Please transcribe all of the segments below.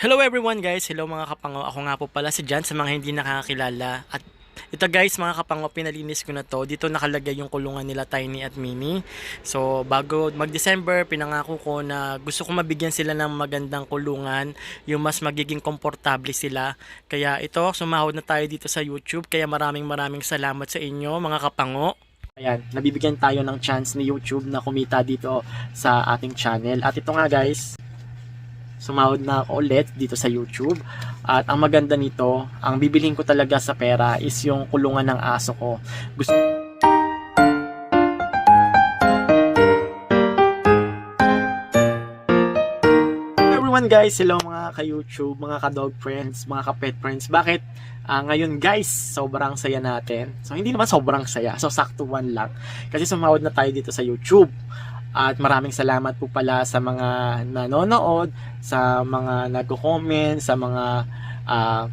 Hello everyone guys, hello mga kapango. Ako nga po pala si Jan sa mga hindi nakakilala. At ito guys mga kapango, pinalinis ko na to. Dito nakalagay yung kulungan nila Tiny at Mini. So bago mag-December, pinangako ko na gusto ko mabigyan sila ng magandang kulungan. Yung mas magiging komportable sila. Kaya ito, sumahod na tayo dito sa YouTube. Kaya maraming maraming salamat sa inyo mga kapango. Ayan, nabibigyan tayo ng chance ni YouTube na kumita dito sa ating channel. At ito nga guys, sumahod na ako ulit dito sa YouTube. At ang maganda nito, ang bibilhin ko talaga sa pera is yung kulungan ng aso ko. Gusto everyone guys, hello mga ka-YouTube, mga ka-dog friends, mga ka-pet friends. Bakit? Ah, ngayon guys, sobrang saya natin. So hindi naman sobrang saya, so sakto one lang. Kasi sumahod na tayo dito sa YouTube. At maraming salamat po pala sa mga nanonood, sa mga nagko-comment, sa mga ah,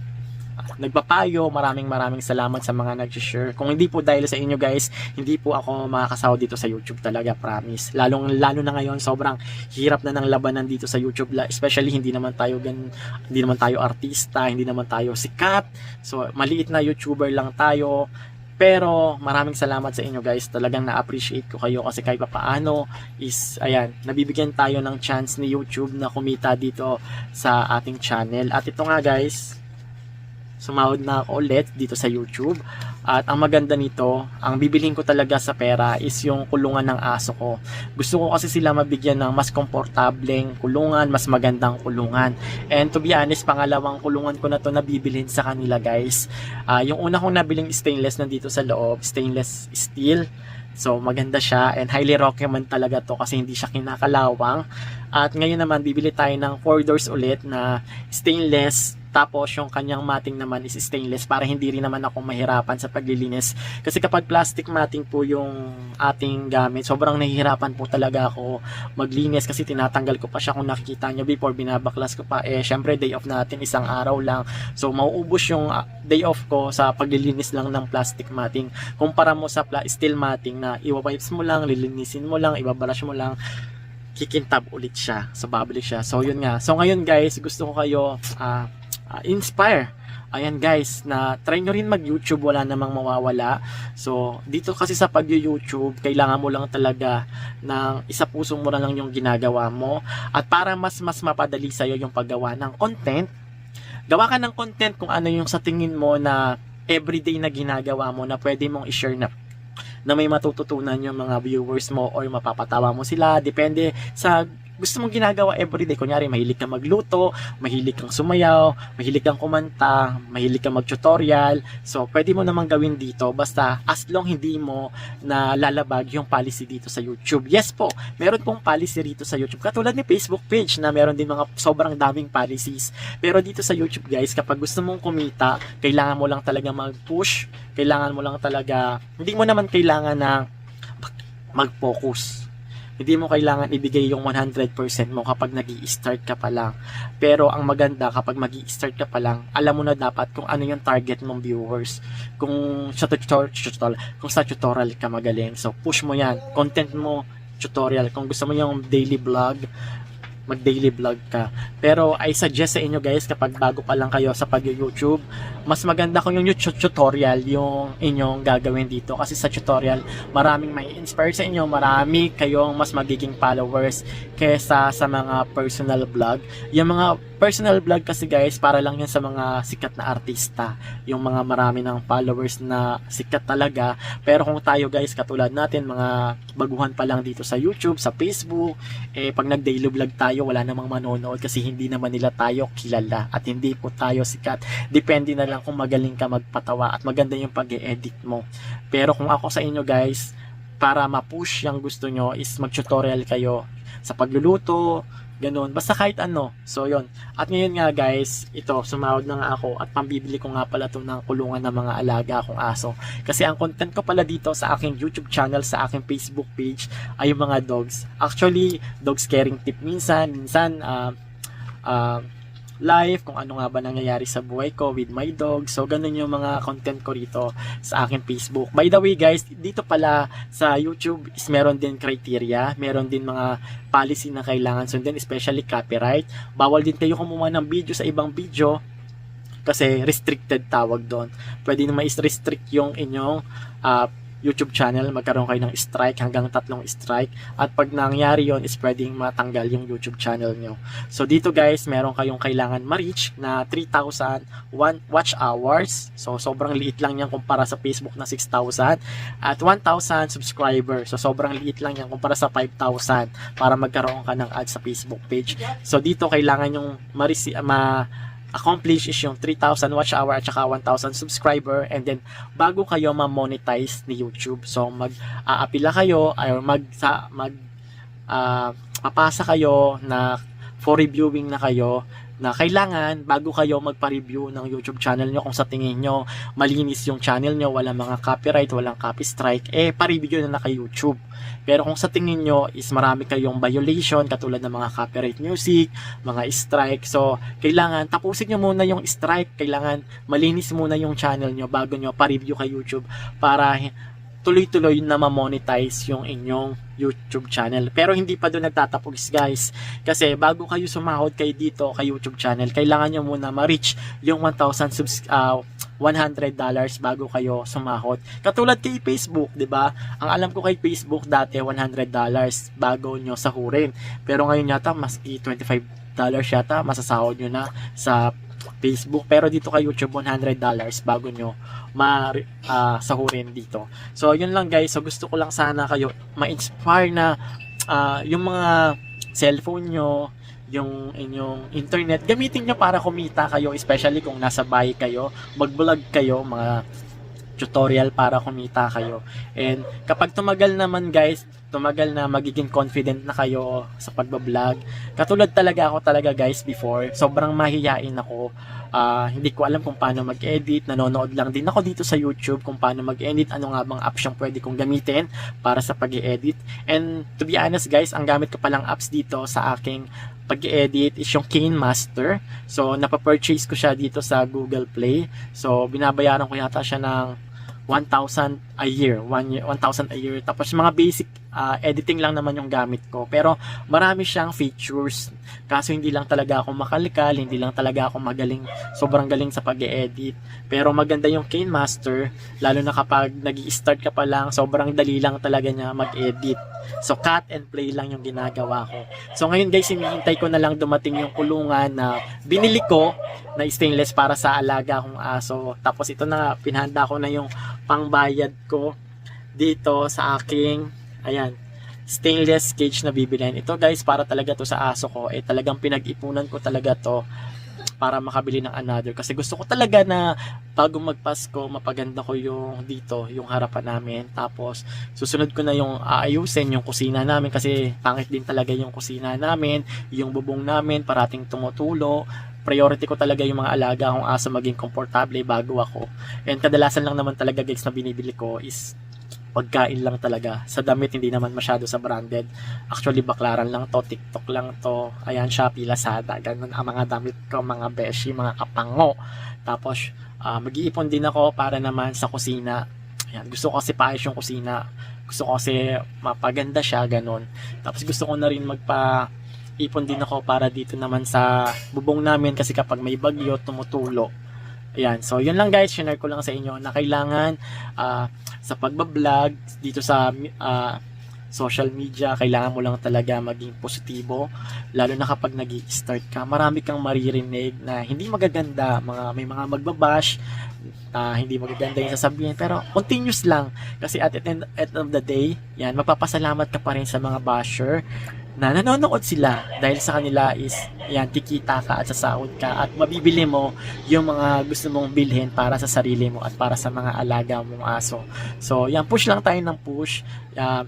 nagpapayo. Maraming maraming salamat sa mga nag-share. Kung hindi po dahil sa inyo guys, hindi po ako makakasawa dito sa YouTube talaga, promise. Lalong lalo na ngayon, sobrang hirap na ng labanan dito sa YouTube, especially hindi naman tayo gan hindi naman tayo artista, hindi naman tayo sikat. So, maliit na YouTuber lang tayo. Pero maraming salamat sa inyo guys. Talagang na-appreciate ko kayo kasi kahit paano is ayan, nabibigyan tayo ng chance ni YouTube na kumita dito sa ating channel. At ito nga guys, sumahod na ako ulit dito sa YouTube. At ang maganda nito, ang bibilhin ko talaga sa pera is yung kulungan ng aso ko. Gusto ko kasi sila mabigyan ng mas komportableng kulungan, mas magandang kulungan. And to be honest, pangalawang kulungan ko na to na bibilhin sa kanila guys. Ah, yung una kong nabiling stainless nandito sa loob, stainless steel. So maganda siya and highly recommend talaga to kasi hindi siya kinakalawang. At ngayon naman bibili tayo ng 4 doors ulit na stainless tapos yung kanyang matting naman is stainless para hindi rin naman ako mahirapan sa paglilinis. Kasi kapag plastic matting po yung ating gamit, sobrang nahihirapan po talaga ako maglinis kasi tinatanggal ko pa siya kung nakikita nyo before binabaklas ko pa. Eh syempre day off natin isang araw lang. So mauubos yung ah, day off ko sa paglilinis lang ng plastic matting. Kumpara mo sa steel matting na iwawipes mo lang, lilinisin mo lang, ibabrush mo lang kikintab ulit siya. So, babalik siya. So, yun nga. So, ngayon guys, gusto ko kayo ah, ah, inspire. Ayan guys, na try nyo rin mag-YouTube, wala namang mawawala. So, dito kasi sa pag-YouTube, kailangan mo lang talaga ng isa puso mo lang yung ginagawa mo. At para mas mas mapadali sa'yo yung paggawa ng content, gawa ka ng content kung ano yung sa tingin mo na everyday na ginagawa mo na pwede mong i-share na na may matututunan yung mga viewers mo or mapapatawa mo sila. Depende sa gusto mong ginagawa everyday. Kunyari, mahilig kang magluto, mahilig kang sumayaw, mahilig kang kumanta, mahilig kang mag-tutorial. So, pwede mo namang gawin dito basta as long hindi mo na lalabag yung policy dito sa YouTube. Yes po, meron pong policy rito sa YouTube. Katulad ni Facebook page na meron din mga sobrang daming policies. Pero dito sa YouTube guys, kapag gusto mong kumita, kailangan mo lang talaga mag-push, kailangan mo lang talaga, hindi mo naman kailangan na mag-focus. Hindi mo kailangan ibigay yung 100% mo kapag nag start ka pa lang. Pero ang maganda kapag mag start ka pa lang, alam mo na dapat kung ano yung target mong viewers. Kung sa tutorial, tutorial kung sa tutorial ka magaling. So push mo yan. Content mo, tutorial. Kung gusto mo yung daily vlog, mag daily vlog ka. Pero I suggest sa inyo guys kapag bago pa lang kayo sa pag-YouTube, mas maganda kung yung tu- tutorial yung inyong gagawin dito kasi sa tutorial maraming may inspire sa inyo, marami kayong mas magiging followers kesa sa mga personal vlog. Yung mga personal vlog kasi guys para lang yan sa mga sikat na artista, yung mga marami ng followers na sikat talaga. Pero kung tayo guys katulad natin mga baguhan pa lang dito sa YouTube, sa Facebook, eh pag nag-daily vlog tayo wala namang manonood kasi hindi naman nila tayo kilala at hindi po tayo sikat. Depende na lang kung magaling ka magpatawa at maganda yung pag edit mo. Pero kung ako sa inyo guys, para ma-push yung gusto nyo is mag-tutorial kayo sa pagluluto, ganun. Basta kahit ano. So, yon At ngayon nga guys, ito, sumahod na nga ako at pambibili ko nga pala ito ng kulungan ng mga alaga akong aso. Kasi ang content ko pala dito sa aking YouTube channel, sa aking Facebook page, ay yung mga dogs. Actually, dogs caring tip minsan, minsan, ah, ah, life, kung ano nga ba nangyayari sa buhay ko with my dog. So, ganun yung mga content ko rito sa aking Facebook. By the way, guys, dito pala sa YouTube is meron din criteria, meron din mga policy na kailangan sundin, especially copyright. Bawal din kayo kumuha ng video sa ibang video kasi restricted tawag doon. Pwede na ma-restrict yung inyong ah, YouTube channel, magkaroon kayo ng strike hanggang tatlong strike at pag nangyari yon is pwedeng matanggal yung YouTube channel nyo. So dito guys, meron kayong kailangan ma-reach na 3,000 one watch hours. So sobrang liit lang yan kumpara sa Facebook na 6,000 at 1,000 subscribers. So sobrang liit lang yan kumpara sa 5,000 para magkaroon ka ng ads sa Facebook page. So dito kailangan yung ma-rece- ma accomplish is yung 3,000 watch hour at saka 1,000 subscriber and then bago kayo ma-monetize ni YouTube. So mag-aapila kayo ay mag sa mag ah, papasa kayo na for reviewing na kayo na kailangan bago kayo magpa-review ng YouTube channel nyo. Kung sa tingin nyo malinis yung channel nyo, walang mga copyright, walang copy strike, eh pa-review na na kay YouTube. Pero kung sa tingin nyo is marami kayong violation katulad ng mga copyright music, mga strike, so kailangan tapusin nyo muna yung strike, kailangan malinis muna yung channel nyo bago nyo pa-review kay YouTube para tuloy-tuloy na ma-monetize yung inyong YouTube channel. Pero hindi pa doon nagtatapos guys. Kasi bago kayo sumahod kayo dito kay YouTube channel, kailangan nyo muna ma-reach yung 1,000 subs ah, $100 bago kayo sumahod. Katulad kay Facebook, 'di ba? Ang alam ko kay Facebook dati $100 bago nyo sahurin. Pero ngayon yata maski $25 yata masasahod nyo na sa Facebook. Pero dito kay YouTube $100 bago nyo ma ah, sahurin dito. So yun lang guys. So gusto ko lang sana kayo ma-inspire na ah, yung mga cellphone nyo, yung inyong internet, gamitin nyo para kumita kayo, especially kung nasa bahay kayo, mag-vlog kayo, mga tutorial para kumita kayo. And kapag tumagal naman guys, tumagal na magiging confident na kayo sa pagbablog. Katulad talaga ako talaga guys before, sobrang mahihain ako. Ah, hindi ko alam kung paano mag-edit, nanonood lang din ako dito sa YouTube kung paano mag-edit, ano nga bang apps yung pwede kong gamitin para sa pag-edit. And to be honest guys, ang gamit ko palang apps dito sa aking pag-edit is yung Kane Master. So, napapurchase ko siya dito sa Google Play. So, binabayaran ko yata siya ng 1,000 a year. 1 1,000 a year. Tapos, mga basic ah, editing lang naman yung gamit ko. Pero, marami siyang features. Kaso, hindi lang talaga ako makalikal. Hindi lang talaga ako magaling. Sobrang galing sa pag-edit. Pero, maganda yung Kane Master. Lalo na kapag nag start ka pa lang, sobrang dali lang talaga niya mag-edit. So, cut and play lang yung ginagawa ko. So, ngayon guys, hinihintay ko na lang dumating yung kulungan na binili ko na stainless para sa alaga kong aso. Tapos, ito na, pinahanda ko na yung pangbayad ko dito sa aking, ayan, stainless cage na bibilhin. Ito guys, para talaga to sa aso ko. Eh, talagang pinag-ipunan ko talaga to para makabili ng another. Kasi gusto ko talaga na bago magpasko, mapaganda ko yung dito, yung harapan namin. Tapos, susunod ko na yung aayusin yung kusina namin kasi pangit din talaga yung kusina namin, yung bubong namin, parating tumutulo. Priority ko talaga yung mga alaga kong aso maging komportable bago ako. And kadalasan lang naman talaga guys na binibili ko is pagkain lang talaga. Sa damit, hindi naman masyado sa branded. Actually, baklaran lang to, TikTok lang to. Ayan, Shopee, Lazada. Ganun ang mga damit ko, mga beshi, mga kapango. Tapos, ah, mag-iipon din ako para naman sa kusina. Ayan, gusto ko kasi paayos yung kusina. Gusto ko kasi mapaganda siya, ganun. Tapos gusto ko na rin magpa ipon din ako para dito naman sa bubong namin kasi kapag may bagyo, tumutulo. Ayan, so yun lang guys, share ko lang sa inyo na kailangan ah, sa pagbablog dito sa ah, social media, kailangan mo lang talaga maging positibo. Lalo na kapag nag start ka, marami kang maririnig na hindi magaganda, mga may mga magbabash na hindi magaganda yung sasabihin. Pero continuous lang. Kasi at the end, at of the day yan, mapapasalamat ka pa rin sa mga basher na nanonood sila dahil sa kanila is yan, kikita ka at sasahod ka at mabibili mo yung mga gusto mong bilhin para sa sarili mo at para sa mga alaga mong aso. So, yan, push lang tayo ng push. Uh,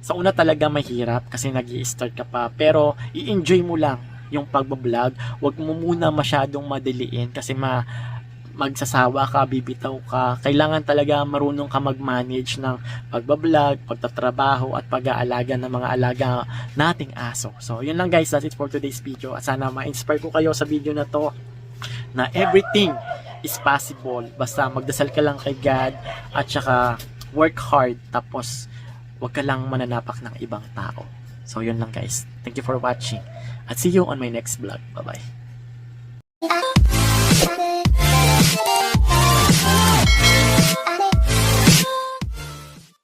sa una talaga mahirap kasi nag start ka pa. Pero, i-enjoy mo lang yung pagbablog. Huwag mo muna masyadong madiliin kasi ma magsasawa ka, bibitaw ka. Kailangan talaga marunong ka mag-manage ng pagbablog, pagtatrabaho, at pag-aalaga ng mga alaga nating aso. So, yun lang guys. That's it for today's video. At sana ma-inspire ko kayo sa video na to na everything is possible. Basta magdasal ka lang kay God at saka work hard tapos wag ka lang mananapak ng ibang tao. So, yun lang guys. Thank you for watching. At see you on my next vlog. Bye-bye.